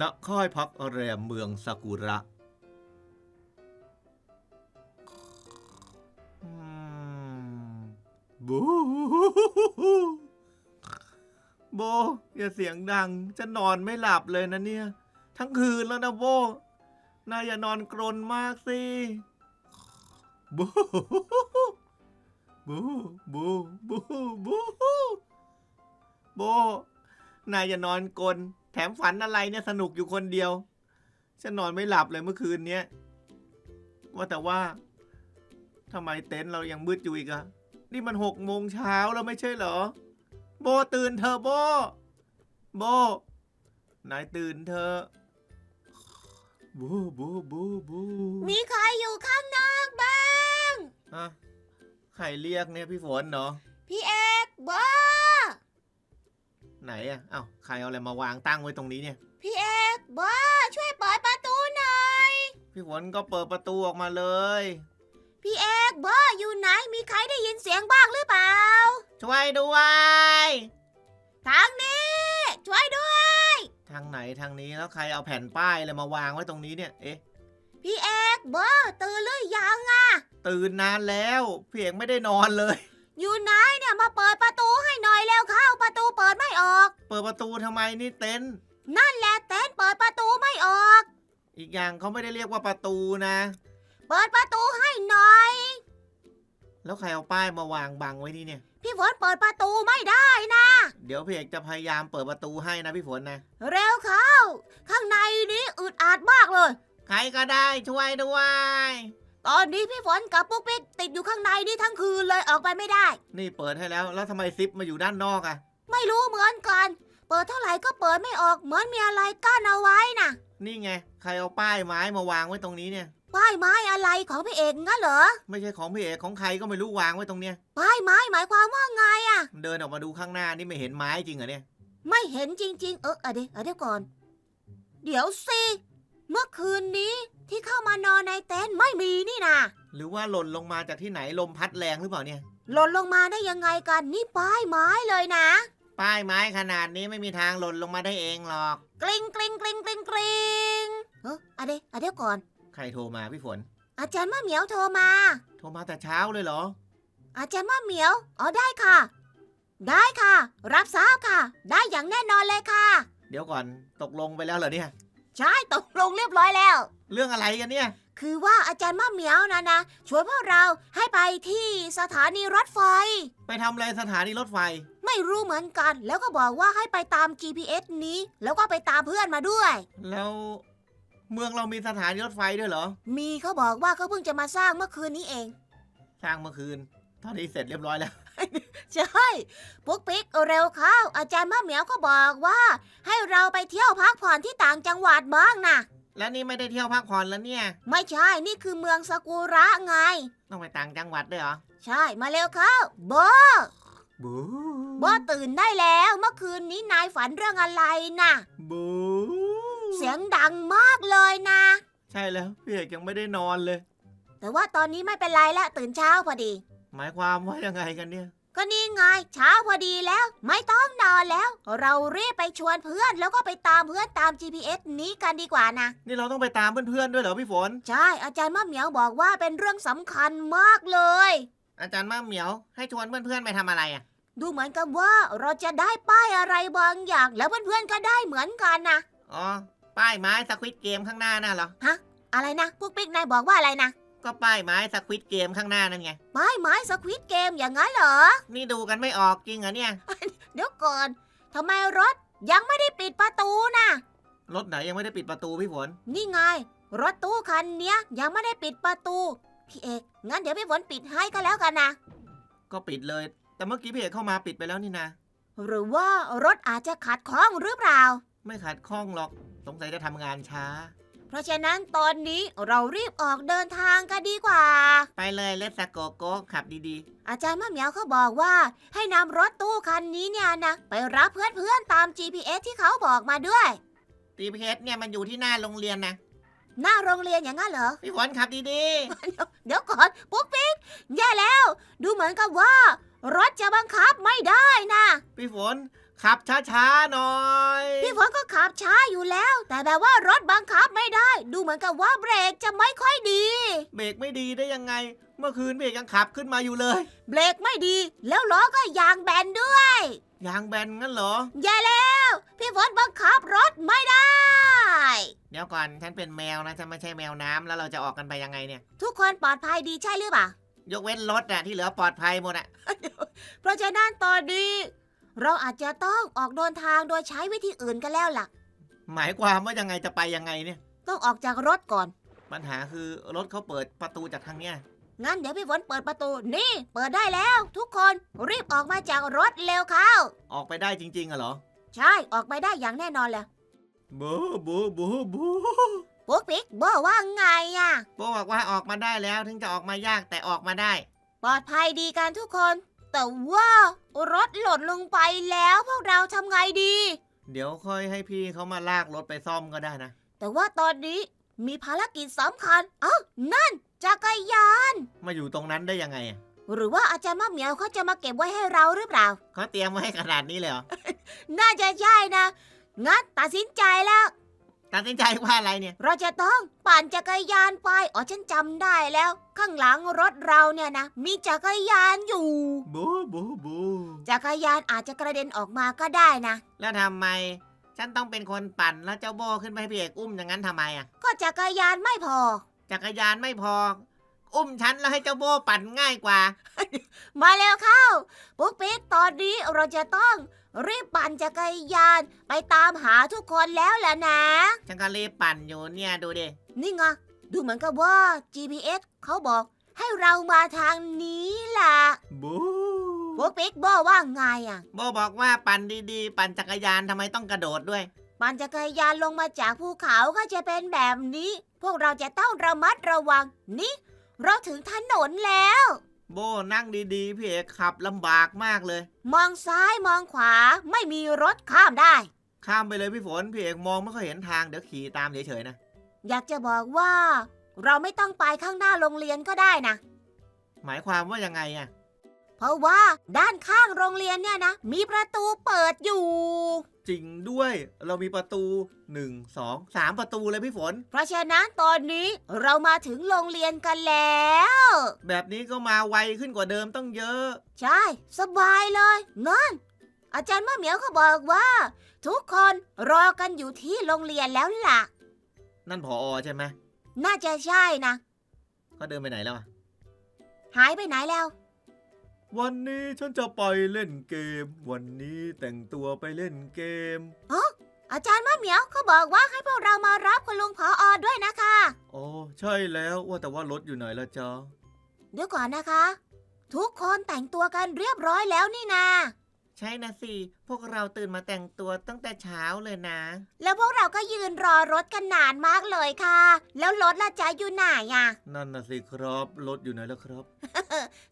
ณค่ายพักแรมเมืองซากุระ บูโบอย่าเสียงดัง จะนอนไม่หลับเลยนะเนี่ย ทั้งคืนแล้วนะโบนายอย่านอนกรนมากสิบูบูบูบูบูโบนายอย่านอนกลน แถมฝันอะไรเนี่ยสนุกอยู่คนเดียว ฉันนอนไม่หลับเลยเมื่อคืนเนี้ย ว่าแต่ว่าทำไมเต็นท์เรายังมืดอยู่อีกอะนี่มันหกโมงเช้าแล้วไม่ใช่เหรอ โบตื่นเธอะโบ โบ นายตื่นเธอะบูบูบูบูมีใครอยู่ข้างนอกบ้างอะใครเรียกเนี่ยพี่ฝนเนาะพี่เอกบอ ไหนอะเอ้าใครเอาอะไรมาวางตั้งไว้ตรงนี้เนี่ย พี่เอกบอช่วยเปิดประตูหน่อย พี่ฝนก็เปิดประตูออกมาเลย พี่เอกบออยู่ไหนมีใครได้ยินเสียงบ้างหรือเปล่า ช่วยด้วย ทางนี้ ช่วยด้วย ทางไหนทางนี้แล้วใครเอาแผ่นป้ายอะไรมาวางไว้ตรงนี้เนี่ย เอ๊ะ พี่เอกบอตื่นหรือยังตื่นนานแล้วพี่เอกไม่ได้นอนเลย อยู่ไหนเนี่ยมาเปิดประตูให้หน่อยแล้วเข้าประตูเปิดไม่ออก เปิดประตูทำไมนี่เต็นท์นั่นแหละเต้นเปิดประตูไม่ออก อีกอย่างเขาไม่ได้เรียกว่าประตูนะ เปิดประตูให้หน่อย แล้วใครเอาป้ายมาวางบังไว้นี่เนี่ย พี่ฝนเปิดประตูไม่ได้นะ เดี๋ยวพี่เอกจะพยายามเปิดประตูให้นะพี่ฝนนะ เร็วเข้า ข้างในนี้อึดอัดมากเลย ใครก็ได้ช่วยด้วย ตอนนี้พี่ฝนกับปุ๊กปิ๊กติดอยู่ข้างในนี่ทั้งคืนเลยออกไปไม่ได้ นี่เปิดให้แล้ว แล้วทำไมซิปมาอยู่ด้านนอกอะไม่รู้เหมือนกัน เปิดเท่าไหร่ก็เปิดไม่ออกเหมือนมีอะไรกั้นเอาไว้น่ะ นี่ไง ใครเอาป้ายไม้มาวางไว้ตรงนี้เนี่ย ป้ายไม้อะไรของพี่เอกงั้นเหรอ ไม่ใช่ของพี่เอกของใครก็ไม่รู้วางไว้ตรงเนี้ย ป้ายไม้หมายความว่าไงอะ เดินออกมาดูข้างหน้านี่ไม่เห็นไม้จริงเหรอเนี่ย ไม่เห็นจริง ๆ เออเอาดี๋ยวเอาเดี๋ยวก่อน เดี๋ยวสิ เมื่อคืนนี้ ที่เข้ามานอนในเต็นท์ไม่มีนี่นาหรือว่าหล่นลงมาจากที่ไหนลมพัดแรงหรือเปล่าเนี่ย หล่นลงมาได้ยังไงกันนี่ป้ายไม้เลยนะ ป้ายไม้ขนาดนี้ไม่มีทางหล่นลงมาได้เองหรอกกลิ้งกลิ้งกลิ้งกลิ้งกลิ้งเออเอาดี๋ยวเอาเดี๋ยวก่อน ใครโทรมาพี่ฝน อาจารย์มะเหมียวโทรมา โทรมาแต่เช้าเลยเหรอ อาจารย์มะเหมียว อ๋อได้ค่ะ ได้ค่ะ รับทราบค่ะ ได้อย่างแน่นอนเลยค่ะ เดี๋ยวก่อนตกลงไปแล้วเหรอเนี่ย ใช่ตกลงเรียบร้อยแล้ว เรื่องอะไรกันเนี่ย คือว่าอาจารย์มะเหมียวนะนะชวนพวกเราให้ไปที่สถานีรถไฟ ไปทำอะไรสถานีรถไฟ ไม่รู้เหมือนกัน แล้วก็บอกว่าให้ไปตาม GPS นี้ แล้วก็ไปตามเพื่อนมาด้วย แล้วเมืองเรามีสถานีรถไฟด้วยเหรอ มีเขาบอกว่าเขาเพิ่งจะมาสร้างเมื่อคืนนี้เอง สร้างเมื่อคืน ตอนนี้เสร็จเรียบร้อยแล้ว ใช่ปุ๊กปิ๊กเร็วเข้าอาจารย์มะเหมียวก็บอกว่า ให้เราไปเที่ยวพักผ่อนที่ต่างจังหวัดบ้างนะ แล้วนี่ไม่ได้เที่ยวพักผ่อนแล้วเนี่ย ไม่ใช่ นี่คือเมืองซากุระไง ต้องไปต่างจังหวัดด้วยเหรอ ใช่ มาเร็วเข้าโบบูโบตื่นได้แล้ว เมื่อคืนนี้นายฝันเรื่องอะไรนะบูเสียงดังมากเลยนะ ใช่แล้วพี่เอกยังไม่ได้นอนเลย แต่ว่าตอนนี้ไม่เป็นไรแล้วตื่นเช้าพอดี หมายความว่ายังไงกันเนี่ย ก็นี่ไงเช้าพอดีแล้ว ไม่ต้องนอนแล้ว เรารีบไปชวนเพื่อนแล้วก็ไปตามเพื่อนตาม GPS นี้กันดีกว่านะ นี่เราต้องไปตามเพื่อนๆด้วยเหรอพี่ฝน ใช่อาจารย์มะเหมียวบอกว่าเป็นเรื่องสำคัญมากเลย อาจารย์มาเหมียวให้ชวนเพื่อนๆไปทำอะไรอะ ดูเหมือนกับว่าเราจะได้ป้ายอะไรบางอย่าง แล้วเพื่อนๆก็ได้เหมือนกันนะอ๋อ ป้ายไม้สควิตเกมข้างหน้าน่ะเหรอ อะไรนะพวกปิ๊กนายบอกว่าอะไรนะ ก็ป้ายไม้สควิตเกมข้างหน้านั่นไง ป้ายไม้สควิตเกมอย่างนั้นเหรอ นี่ดูกันไม่ออกจริงเหรอเนี่ย เดี๋ยวก่อนทำไมรถยังไม่ได้ปิดประตูนะรถไหนยังไม่ได้ปิดประตูพี่ฝน นี่ไง รถตู้คันเนี้ยยังไม่ได้ปิดประตู พี่เอกงั้นเดี๋ยวพี่ฝนปิดให้ก็แล้วกันนะ ก็ปิดเลย แต่เมื่อกี้พี่เอกเข้ามาปิดไปแล้วนี่นะ หรือว่ารถอาจจะขัดข้องหรือเปล่า ไม่ขัดข้องหรอก สงสัยจะทำงานช้า เพราะฉะนั้นตอนนี้เรารีบออกเดินทางกันดีกว่า ไปเลยเลสโกโก้ขับดีอาจารย์มะเหมียวเขาบอกว่า ให้นำรถตู้คันนี้เนี่ยนะไปรับเพื่อนๆตาม GPS ที่เขาบอกมาด้วย ๆตีเพชรเนี่ยมันอยู่ที่หน้าโรงเรียนนะหน้าโรงเรียนอย่างนั้นเหรอ พี่ฝนขับดีเดี๋ยวก่อนปุ๊กปิ๊กแย่แล้ว ดูเหมือนกับว่า รถจะบังคับไม่ได้นะ ๆพี่ฝน ขับช้าๆหน่อย พี่ฝนก็ขับช้าอยู่แล้ว แต่แบบว่ารถบังคับไม่ได้ ดูเหมือนกับว่าเบรกจะไม่ค่อยดี เบรกไม่ดีได้ยังไง เมื่อคืนเบรกยังขับขึ้นมาอยู่เลย เบรกไม่ดี แล้วล้อก็ยางแบนด้วย ยางแบนงั้นเหรอแย่แล้ว พี่ฝนบังคับรถไม่ได้ เดี๋ยวก่อนฉันเป็นแมวนะฉันไม่ใช่แมวน้ำแล้วเราจะออกกันไปยังไงเนี่ย ทุกคนปลอดภัยดีใช่หรือเปล่า ยกเว้นรถอะที่เหลือปลอดภัยหมดอะเพราะฉะนั้นตอนนี้ เราอาจจะต้องออกเดินทางโดยใช้วิธีอื่นกันแล้วล่ะ หมายความว่ายังไงจะไปยังไงเนี่ย ต้องออกจากรถก่อน ปัญหาคือรถเขาเปิดประตูจากทางเนี้ย งั้นเดี๋ยวพี่ฝนเปิดประตู นี่ เปิดได้แล้ว ทุกคนรีบออกมาจากรถเร็วเข้า ออกไปได้จริงๆอะเหรอใช่ ออกไปได้อย่างแน่นอนเลยบูบูบูบูปุ๊กปิ๊กบอกว่าไงอะโบบอกว่าออกมาได้แล้วถึงจะออกมายากแต่ออกมาได้ ปลอดภัยดีกันทุกคน แต่ว่ารถหล่นลงไปแล้วพวกเราทำไงดี เดี๋ยวค่อยให้พี่เขามาลากรถไปซ่อมก็ได้นะ แต่ว่าตอนนี้มีภารกิจสำคัญเอ้านั่นจักรยาน มาอยู่ตรงนั้นได้ยังไงอะหรือว่าอาจารย์มะเหมียวเขาจะมาเก็บไว้ให้เราหรือเปล่า เขาเตรียมไว้ให้ขนาดนี้เลยเหรอ น่าจะใช่นะ งั้นตัดสินใจแล้ว ตัดสินใจว่าอะไรเนี่ย เราจะต้องปั่นจักรยานไป อ๋อฉันจำได้แล้ว ข้างหลังรถเราเนี่ยนะ มีจักรยานอยู่ บูบูบูจักรยานอาจจะกระเด็นออกมาก็ได้นะ แล้วทำไม ฉันต้องเป็นคนปั่นแล้วเจ้าโบขึ้นไปให้พี่เอกอุ้มอย่างนั้นทำไมอะก็จักรยานไม่พอ จักรยานไม่พอ อุ้มฉันแล้วให้เจ้าโบปั่นง่ายกว่า มาแล้วเข้าปุ๊กปิ๊กตอนนี้เราจะต้อง รีบปั่นจักรยานไปตามหาทุกคนแล้วแหละนะ ฉันก็รีบปั่นอยู่เนี่ยดูดิ นี่ไงดูเหมือนกับว่า GPS เขาบอกให้เรามาทางนี้ล่ะบูปุ๊กปิ๊กบอกว่าไงอะ โบบอกว่าปั่นดีๆ ปั่นจักรยานทำไมต้องกระโดดด้วย ปั่นจักรยานลงมาจากภูเขาก็จะเป็นแบบนี้ พวกเราจะต้องระมัดระวังนี่ เราถึงถนนแล้ว โบนั่งดีๆ พี่เอกขับลำบากมากเลย มองซ้ายมองขวาไม่มีรถข้ามได้ ข้ามไปเลยพี่ฝน พี่เอกมองไม่ค่อยเห็นทางเดี๋ยวขี่ตามเฉยๆนะ อยากจะบอกว่า เราไม่ต้องไปข้างหน้าโรงเรียนก็ได้นะ หมายความว่ายังไงอะ เพราะว่าด้านข้างโรงเรียนเนี่ยนะ มีประตูเปิดอยู่ จริงด้วยเรามีประตูหนึ่งสองสามประตูเลยพี่ฝน เพราะฉะนั้นตอนนี้เรามาถึงโรงเรียนกันแล้ว แบบนี้ก็มาไวขึ้นกว่าเดิมต้องเยอะ ใช่ สบายเลยงั้นอาจารย์มะเหมียวเขาบอกว่า ทุกคนรอกันอยู่ที่โรงเรียนแล้วล่ะ นั่นพออใช่ไหมน่าจะใช่นะเขาเดินไปไหนแล้วอะหายไปไหนแล้ว วันนี้ฉันจะไปเล่นเกม วันนี้แต่งตัวไปเล่นเกมอาจารย์มะเหมียวเขาบอกว่าให้พวกเรามารับคุณลุงพออด้วยนะคะโอ้ใช่แล้วว่าแต่ว่ารถอยู่ไหนละจ๊ะ เดี๋ยวก่อนนะคะ ทุกคนแต่งตัวกันเรียบร้อยแล้วนี่นา ใช่นะสิ พวกเราตื่นมาแต่งตัวตั้งแต่เช้าเลยนะ แล้วพวกเราก็ยืนรอรถกันนานมากเลยค่ะ แล้วรถล่ะจ๊ะอยู่ไหนอะ นั่นนะสิครับรถอยู่ไหนแล้วครับ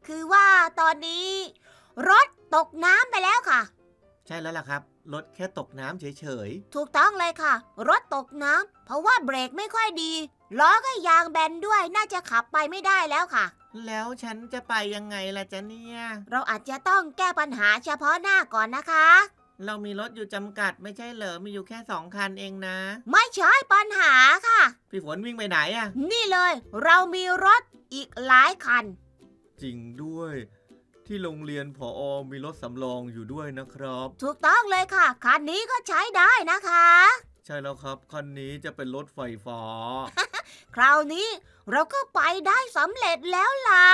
คือว่าตอนนี้ รถตกน้ำไปแล้วค่ะ ใช่แล้วล่ะครับ รถแค่ตกน้ำเฉยถูกต้องเลยค่ะ รถตกน้ำเพราะว่าเบรกไม่ค่อยดีล้อก็ยางแบนด้วยน่าจะขับไปไม่ได้แล้วค่ะ ๆ แล้วฉันจะไปยังไงล่ะจ๊ะเนี่ย เราอาจจะต้องแก้ปัญหาเฉพาะหน้าก่อนนะคะ เรามีรถอยู่จำกัดไม่ใช่เหรอ มีอยู่แค่สองคันเองนะ ไม่ใช่ปัญหาค่ะ พี่ฝนวิ่งไปไหนอะนี่เลย เรามีรถอีกหลายคัน จริงด้วย ที่โรงเรียนพออมีรถสำรองอยู่ด้วยนะครับ ถูกต้องเลยค่ะ คันนี้ก็ใช้ได้นะคะ ใช่แล้วครับ คันนี้จะเป็นรถไฟฟ้า คราวนี้เราก็ไปได้สำเร็จแล้วล่ะ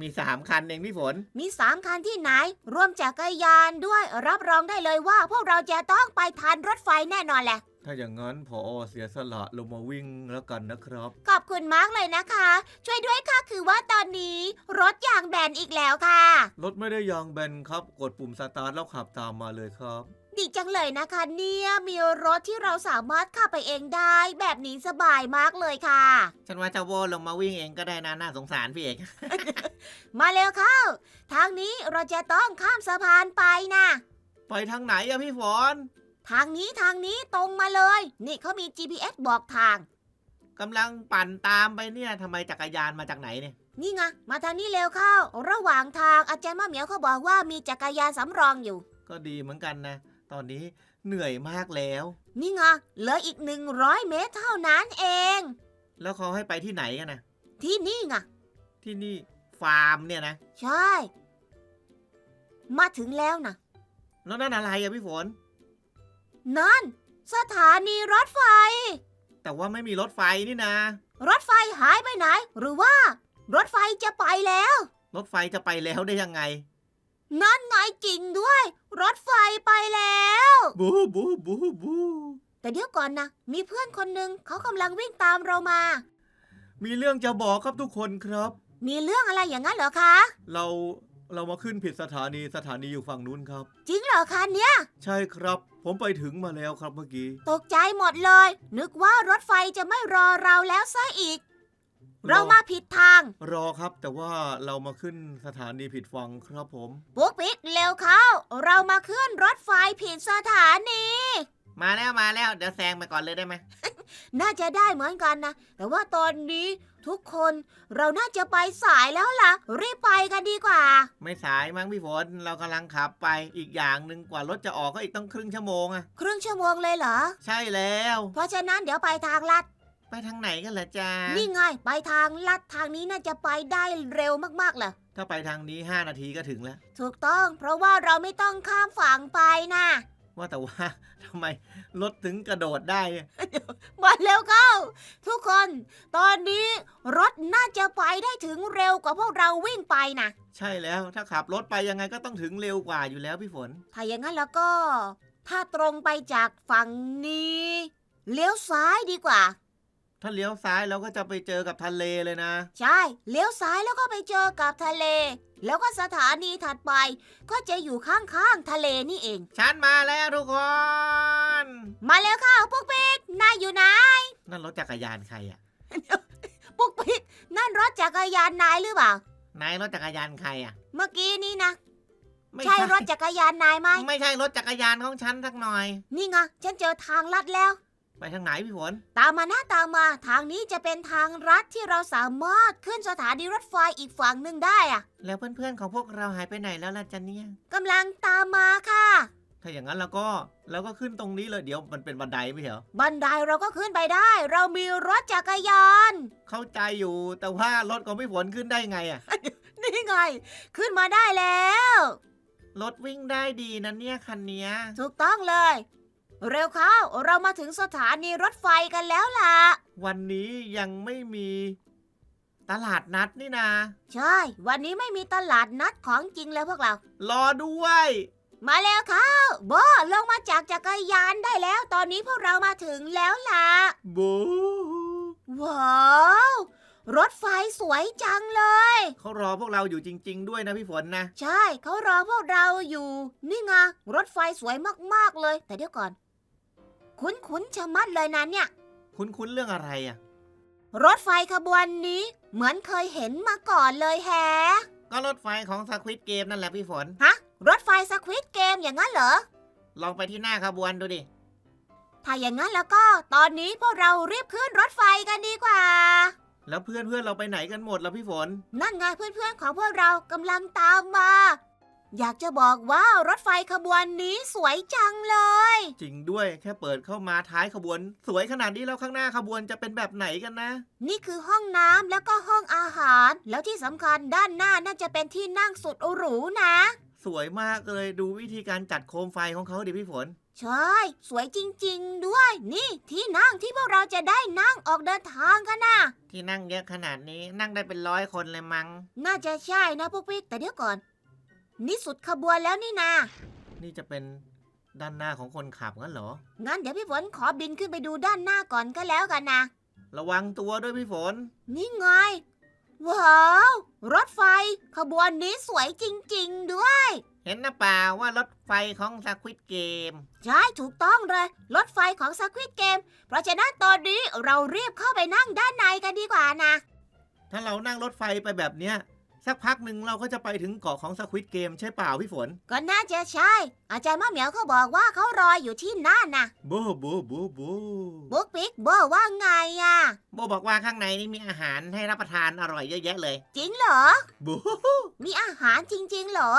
มีสามคันเองพี่ฝน มีสามคันที่ไหน รวมจักรยานด้วยรับรองได้เลยว่า พวกเราจะต้องไปทันรถไฟแน่นอนแหละ ถ้าอย่างนั้นพออเสียสละลงมาวิ่งแล้วกันนะครับ ขอบคุณมากเลยนะคะ ช่วยด้วยค่ะคือว่าตอนนี้ รถยางแบนอีกแล้วค่ะ รถไม่ได้ยางแบนครับ กดปุ่มสตาร์ทแล้วขับตามมาเลยครับ ดีจังเลยนะคะ เนี่ยมีรถที่เราสามารถขับไปเองได้ แบบนี้สบายมากเลยค่ะ ฉันว่าเจ้าโบลงมาวิ่งเองก็ได้นะน่าสงสารพี่เอก มาเร็วเข้า ทางนี้เราจะต้องข้ามสะพานไปนะ ไปทางไหนอะพี่ฝน ทางนี้ทางนี้ตรงมาเลย นี่เขามี GPS บอกทาง กำลังปั่นตามไปเนี่ยทำไมจักรยานมาจากไหนเนี่ยนี่ไงมาทางนี้เร็วเข้า ระหว่างทางอาจารย์มะเหมียวเขาบอกว่ามีจักรยานสำรองอยู่ ก็ดีเหมือนกันนะ ตอนนี้เหนื่อยมากแล้ว นี่ไงเหลืออีกหนึ่งร้อยเมตรเท่านั้นเอง แล้วเขาให้ไปที่ไหนกันนะที่นี่ไงที่นี่ฟาร์มเนี่ยนะใช่ มาถึงแล้วนะแล้วนั่นอะไรอะพี่ฝน นั่น สถานีรถไฟ แต่ว่าไม่มีรถไฟนี่นะ รถไฟหายไปไหน หรือว่า รถไฟจะไปแล้ว รถไฟจะไปแล้วได้ยังไง นั่นไงจริงด้วย รถไฟไปแล้ว บูบูบูบูแต่เดี๋ยวก่อนนะ มีเพื่อนคนหนึ่งเขากำลังวิ่งตามเรามา มีเรื่องจะบอกครับทุกคนครับ มีเรื่องอะไรอย่างนั้นเหรอคะ เรา เรามาขึ้นผิดสถานีสถานีอยู่ฝั่งนู้นครับ จริงเหรอคะเนี่ย ใช่ครับ ผมไปถึงมาแล้วครับเมื่อกี้ ตกใจหมดเลย นึกว่ารถไฟจะไม่รอเราแล้วซะอีกเรามาผิดทางรอครับ แต่ว่าเรามาขึ้นสถานีผิดฝั่งครับผม ปุ๊กปิ๊กเร็วเข้า เรามาขึ้นรถไฟผิดสถานี มาแล้วมาแล้ว เดี๋ยวแซงไปก่อนเลยได้ไหมน่าจะได้เหมือนกันนะ แต่ว่าตอนนี้ ทุกคนเราน่าจะไปสายแล้วล่ะ รีบไปกันดีกว่า ไม่สายมั้งพี่ฝนเรากำลังขับไปอีกอย่างหนึ่งกว่ารถจะออกก็อีกต้องครึ่งชั่วโมงอะครึ่งชั่วโมงเลยเหรอ ใช่แล้ว เพราะฉะนั้นเดี๋ยวไปทางลัด ไปทางไหนกันล่ะจ๊ะนี่ไงไปทางลัดทางนี้น่าจะไปได้เร็วมากๆเลยถ้าไปทางนี้ 5 นาทีก็ถึงแล้ว ถูกต้อง เพราะว่าเราไม่ต้องข้ามฝั่งไปนะ ว่าแต่ว่าทำไมรถถึงกระโดดได้อะมาเร็วเข้า ทุกคน ตอนนี้รถน่าจะไปได้ถึงเร็วกว่าพวกเราวิ่งไปนะใช่แล้วถ้าขับรถไปยังไงก็ต้องถึงเร็วกว่าอยู่แล้วพี่ฝน ถ้าอย่างนั้นแล้วก็ ถ้าตรงไปจากฝั่งนี้ เลี้ยวซ้ายดีกว่า ถ้าเลี้ยวซ้ายเราก็จะไปเจอกับทะเลเลยนะ ใช่ เลี้ยวซ้ายแล้วก็ไปเจอกับทะเล แล้วก็สถานีถัดไป ก็จะอยู่ข้างๆทะเลนี่เอง ฉันมาแล้วทุกคน มาแล้วค่ะพวกปิ๊กนายอยู่ไหนนั่นรถจักรยานใครอะปุ๊กปิ๊กนั่นรถจักรยานนายหรือเปล่า นายรถจักรยานใครอะเมื่อกี้นี้นะ ไม่ใช่รถจักรยานนายไหมไม่ใช่รถจักรยานของฉันสักหน่อย นี่ไงฉันเจอทางลัดแล้ว ไปทางไหนพี่ฝน ตามมาหน้าตามมาทางนี้จะเป็นทางลัดที่เราสามารถขึ้นสถานีรถไฟอีกฝั่งหนึ่งได้อะแล้วเพื่อนๆของพวกเราหายไปไหนแล้วล่ะจ๊ะเนี่ยกำลังตามมาค่ะ ถ้าอย่างนั้นเราก็เราก็ขึ้นตรงนี้เลยเดี๋ยวมันเป็นบันไดไม่ใช่เหรอ บันไดเราก็ขึ้นไปได้ เรามีรถจักรยาน เข้าใจอยู่แต่ว่ารถของพี่ฝนขึ้นได้ไงอะ นี่ไง ขึ้นมาได้แล้ว รถวิ่งได้ดีนะเนี่ยคันเนี้ยถูกต้องเลย เร็วเข้า เรามาถึงสถานีรถไฟกันแล้วล่ะ วันนี้ยังไม่มีตลาดนัดนี่นะใช่ วันนี้ไม่มีตลาดนัดของจริงแล้วพวกเรา รอด้วย มาแล้วเข้าโบลงมาจากจักรยานได้แล้ว ตอนนี้พวกเรามาถึงแล้วล่ะบูว้าวรถไฟสวยจังเลย เขารอพวกเราอยู่จริง ๆ ด้วยนะพี่ฝนนะ ใช่เขารอพวกเราอยู่ นี่ไงรถไฟสวยมากๆเลย แต่เดี๋ยวก่อน คุ้นๆชะมัดเลยนะเนี่ย คุ้นๆเรื่องอะไรอะ รถไฟขบวนนี้เหมือนเคยเห็นมาก่อนเลยแฮะ ก็รถไฟของสควิตเกมนั่นแหละพี่ฝน ฮะ รถไฟสควิตเกมอย่างนั้นเหรอ ลองไปที่หน้าขบวนดูดิ ถ้าอย่างนั้นแล้วก็ตอนนี้พวกเรารีบขึ้นรถไฟกันดีกว่า แล้วเพื่อนๆเราไปไหนกันหมดแล้วพี่ฝน นั่นไงเพื่อนๆของพวกเรากำลังตามมา อยากจะบอกว่ารถไฟขบวนนี้สวยจังเลย จริงด้วยแค่เปิดเข้ามาท้ายขบวน สวยขนาดนี้แล้วข้างหน้าขบวนจะเป็นแบบไหนกันนะ นี่คือห้องน้ำแล้วก็ห้องอาหาร แล้วที่สำคัญด้านหน้าน่าจะเป็นที่นั่งสุดหรูนะ สวยมากเลยดูวิธีการจัดโคมไฟของเขาดิพี่ฝน ใช่ สวยจริงๆด้วย นี่ที่นั่งที่พวกเราจะได้นั่งออกเดินทางกันนะที่นั่งเยอะขนาดนี้นั่งได้เป็นร้อยคนเลยมัง้งน่าจะใช่นะพวกพี่แต่เดี๋ยวก่อน นี่สุดขบวนแล้วนี่นา นี่จะเป็นด้านหน้าของคนขับงั้นเหรอ งั้นเดี๋ยวพี่ฝนขอบินขึ้นไปดูด้านหน้าก่อนก็แล้วกันนะ ระวังตัวด้วยพี่ฝน นี่ไง ว้าว รถไฟ ขบวนนี้สวยจริง ๆ ด้วย เห็นนะเปล่าว่ารถไฟของสควิตเกม ใช่ถูกต้องเลย รถไฟของสควิตเกม เพราะฉะนั้นตอนนี้เรารีบเข้าไปนั่งด้านในกันดีกว่านะ ถ้าเรานั่งรถไฟไปแบบเนี้ย สักพักหนึ่งเราก็จะไปถึงเกาะของสควิตเกมใช่เปล่าพี่ฝน ก็น่าจะใช่ อาจารย์มะเหมียวเขาบอกว่าเขารออยู่ที่นั่นนะบูบูบูบูบุ๊กปิ๊กบอกว่าไงอะโบบอกว่าข้างในนี่มีอาหารให้รับประทานอร่อยเยอะแยะเลยจริงเหรอบูมีอาหารจริง ๆ เหรอ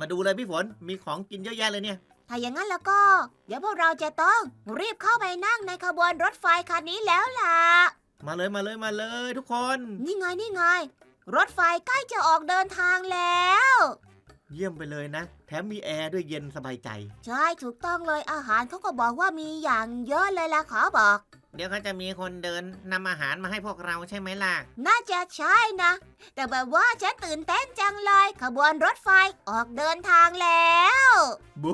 มาดูเลยพี่ฝนมีของกินเยอะแยะเลยเนี่ยถถ้าอย่างนั้นแล้วก็ เดี๋ยวพวกเราจะต้องรีบเข้าไปนั่งในขบวนรถไฟคันนี้แล้วล่ะ มาเลยมาเลยมาเลยทุกคน นี่ไงนี่ไง รถไฟใกล้จะออกเดินทางแล้ว เยี่ยมไปเลยนะ แถมมีแอร์ด้วยเย็นสบายใจ ใช่ถูกต้องเลยอาหารเขาก็บอกว่ามีอย่างเยอะเลยล่ะขอบอก เดี๋ยวเขาจะมีคนเดินนำอาหารมาให้พวกเราใช่ไหมล่ะ น่าจะใช่นะ แต่แบบว่าฉันตื่นเต้นจังเลย ขบวนรถไฟออกเดินทางแล้ว บู